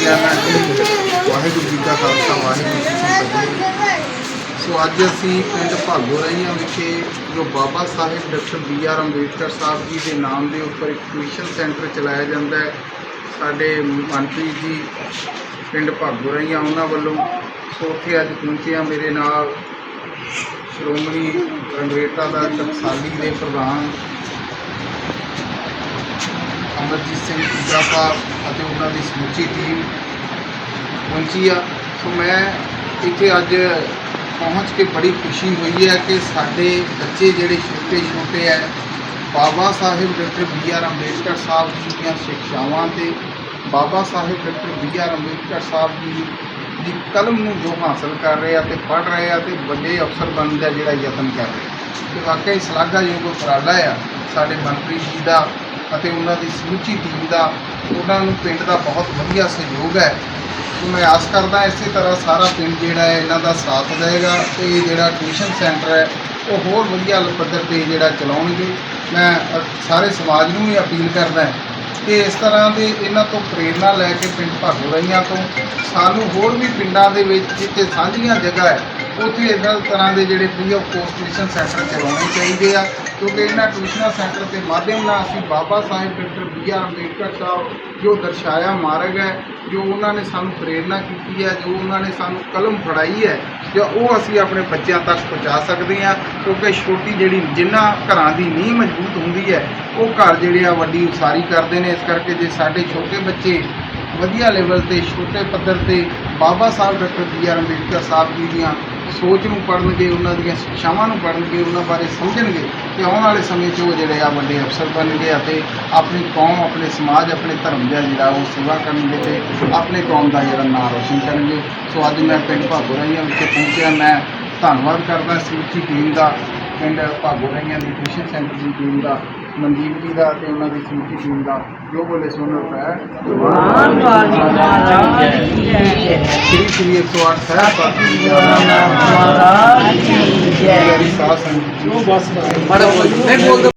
ਗਿਆ ਮੈਂ ਵਾਹਿਗੁਰੂ ਜੀ ਦਾ ਖਾਲਸਾ, ਵਾਹਿਗੁਰੂ ਜੀ ਕੀ ਫਤਿਹ। ਸੋ ਅੱਜ ਅਸੀਂ ਪਿੰਡ ਭਾਗੋ ਰਹੀਆਂ ਵਿਖੇ ਜੋ Baba Sahib doctor B R Ambedkar Sahib ji ਦੇ ਨਾਮ ਦੇ ਉੱਪਰ ਇੱਕ ਟਿਊਸ਼ਨ ਸੈਂਟਰ ਚਲਾਇਆ ਜਾਂਦਾ ਹੈ। ਸਾਡੇ ਮੰਤਰੀ ਜੀ, ਪਿੰਡ ਭਾਗੋ ਰਹੀਆਂ ਉਹਨਾਂ ਵੱਲੋਂ ਸੋ ਉੱਥੇ ਅੱਜ ਪਹੁੰਚਿਆ ਮੇਰੇ ਨਾਲ ਸ਼੍ਰੋਮਣੀ ਰੰਗਰੇਟਾ ਦਾ ਟਕਸਾਲੀ ਦੇ ਪ੍ਰਧਾਨ ਅਮਰਜੀਤ ਸਿੰਘ ਪੁੱਤਰਾ ਸਾਹਿਬ ਅਤੇ ਉਹਨਾਂ ਦੀ ਸਮੁੱਚੀ ਟੀਮ ਪਹੁੰਚੀ ਆ ਸੋ ਮੈਂ ਇੱਥੇ ਅੱਜ ਪਹੁੰਚ ਕੇ ਬੜੀ ਖੁਸ਼ੀ ਹੋਈ ਹੈ ਕਿ ਸਾਡੇ ਬੱਚੇ ਜਿਹੜੇ ਛੋਟੇ ਛੋਟੇ ਹੈ Baba Sahib doctor B R Ambedkar Sahib ji ਦੀਆਂ ਸਿੱਖਿਆਵਾਂ ਤੇ Baba Sahib doctor B R Ambedkar Sahib ji ਦੀ ਕਲਮ ਨੂੰ ਜੋ ਹਾਸਲ ਕਰ ਰਹੇ ਆ ਤੇ ਪੜ੍ਹ ਰਹੇ ਆ ਤੇ ਵੱਡੇ ਅਫਸਰ ਬਣਨ ਦਾ ਜਿਹੜਾ ਯਤਨ ਕਰ ਰਹੇ ਆ। ਤੇ ਵਾਕਈ ਸ਼ਲਾਘਾਯੋਗ ਉਪਰਾਲਾ ਆ ਸਾਡੇ ਮਨਪ੍ਰੀਤ ਜੀ ਦਾ ਅਤੇ ਉਹਨਾਂ ਦੀ ਸਮੁੱਚੀ ਟੀਮ ਦਾ, ਉਹਨਾਂ ਨੂੰ ਪਿੰਡ ਦਾ ਬਹੁਤ ਵਧੀਆ ਸਹਿਯੋਗ ਹੈ। ਮੈਂ ਆਸ ਕਰਦਾ ਇਸੇ ਤਰ੍ਹਾਂ ਸਾਰਾ ਪਿੰਡ ਜਿਹੜਾ ਹੈ, ਇਹਨਾਂ ਦਾ ਸਾਥ ਦੇਵੇਗਾ ਤੇ ਜਿਹੜਾ ਟਿਊਸ਼ਨ ਸੈਂਟਰ ਹੈ, ਉਹ ਹੋਰ ਵਧੀਆ ਪੱਧਰ ਤੇ ਜਿਹੜਾ ਚਲਾਉਣਗੇ। ਮੈਂ ਸਾਰੇ ਸਮਾਜ ਨੂੰ ਵੀ ਅਪੀਲ ਕਰਦਾ ਹਾਂ ਕਿ ਇਸ ਤਰ੍ਹਾਂ ਦੇ ਇਹਨਾਂ ਤੋਂ ਪ੍ਰੇਰਣਾ ਲੈ ਕੇ ਪਿੰਡ ਭਾਗੋ ਰਹੀਆਂ ਤੋਂ, ਸਾਨੂੰ ਹੋਰ ਵੀ ਪਿੰਡਾਂ ਦੇ ਵਿੱਚ ਜਿੱਥੇ ਸਾਂਝੀਆਂ ਜਗ੍ਹਾ ਹੈ ਉੱਥੇ ਇਦਾਂ ਤਰ੍ਹਾਂ ਦੇ ਜਿਹੜੇ free of cost tuition centre ਚਲਾਉਣੇ ਚਾਹੀਦੇ ਆ, ਕਿਉਂਕਿ ਇਹਨਾਂ ਟਿਊਸ਼ਨਾਂ ਸੈਂਟਰ ਦੇ ਮਾਧਿਅਮ ਨਾਲ ਅਸੀਂ Baba Sahib doctor B R Ambedkar Sahib ਜੋ ਦਰਸਾਇਆ ਮਾਰਗ ਹੈ, ਜੋ ਉਹਨਾਂ ਨੇ ਸਾਨੂੰ ਪ੍ਰੇਰਣਾ ਕੀਤੀ ਹੈ, ਜੋ ਉਹਨਾਂ ਨੇ ਸਾਨੂੰ ਕਲਮ ਫੜਾਈ ਹੈ, ਜੋ ਉਹ ਅਸੀਂ ਆਪਣੇ ਬੱਚਿਆਂ ਤੱਕ ਪਹੁੰਚਾ ਸਕਦੇ ਹਾਂ, ਕਿਉਂਕਿ ਛੋਟੀ ਜਿਹੜੀ ਜਿੰਨਾ ਘਰਾਂ ਦੀ ਨੀਂਹ ਮਜ਼ਬੂਤ ਹੁੰਦੀ ਹੈ, ਉਹ ਘਰ ਜਿਹੜੇ ਆ ਵੱਡੀ ਉਸਾਰੀ ਕਰਦੇ ਨੇ, ਇਸ ਕਰਕੇ ਜੇ ਸਾਡੇ ਛੋਟੇ ਬੱਚੇ ਵਧੀਆ ਲੈਵਲ ਤੇ, ਛੋਟੇ ਪੱਧਰ ਤੇ Baba Sahib doctor B R Ambedkar Sahib ji ਦੀਆਂ ਸੋਚ ਨੂੰ ਪੜ੍ਹਨਗੇ, ਉਹਨਾਂ ਦੀਆਂ ਸਿੱਖਿਆਵਾਂ ਨੂੰ ਪੜ੍ਹਨਗੇ, ਉਹਨਾਂ ਬਾਰੇ ਸਮਝਣਗੇ ਤੇ ਆਉਣ ਵਾਲੇ ਸਮੇਂ 'ਚ ਉਹ ਜਿਹੜੇ ਆ ਵੱਡੇ ਅਫਸਰ ਬਣਨਗੇ ਅਤੇ ਆਪਣੀ ਕੌਮ, ਆਪਣੇ ਸਮਾਜ, ਆਪਣੇ ਧਰਮ ਦਾ ਜਿਹੜਾ ਉਹ ਸੇਵਾ ਕਰਨਗੇ ਤੇ ਆਪਣੇ ਕੌਮ ਦਾ ਜਿਹੜਾ ਨਾਂ ਰੋਸ਼ਨ ਕਰਨਗੇ। ਸੋ ਅੱਜ ਮੈਂ ਪਿੰਡ ਭਾਗੋ ਰਹੀਆਂ ਵਿਖੇ ਪਹੁੰਚਿਆ। ਮੈਂ ਧੰਨਵਾਦ ਕਰਦਾ ਸਮੁੱਚੀ ਟੀਮ ਦਾ ਪਿੰਡ ਭਾਗੋ ਰਹੀਆਂ ਦੀ ਟਿਊਸ਼ਨ ਸੈਂਟਰ ਦੀ ਟੀਮ ਦਾ ਮਨਦੀਪ ਜੀ ਦਾ ਤੇ ਉਹਨਾਂ ਦੀ ਸਮੁੱਚੀ ਟੀਮ ਦਾ ਜੋ ਬੋਲੇ ਸੋਨਰ ਪੈ ਸ੍ਰੀ ਸ੍ਰੀ 108 ਸਾਹਿਬ ਪਾਤਸ਼ਾਹ ਜੀ ਦਾ ਨਾਮ ਮਹਾਰਾਜ ਜੀ ਜੈ ਸਾਧ ਸੰਗਤ ਜੀ ਮਾੜਾ ਬੋਲ ਨਹੀਂ ਬੋਲਦੇ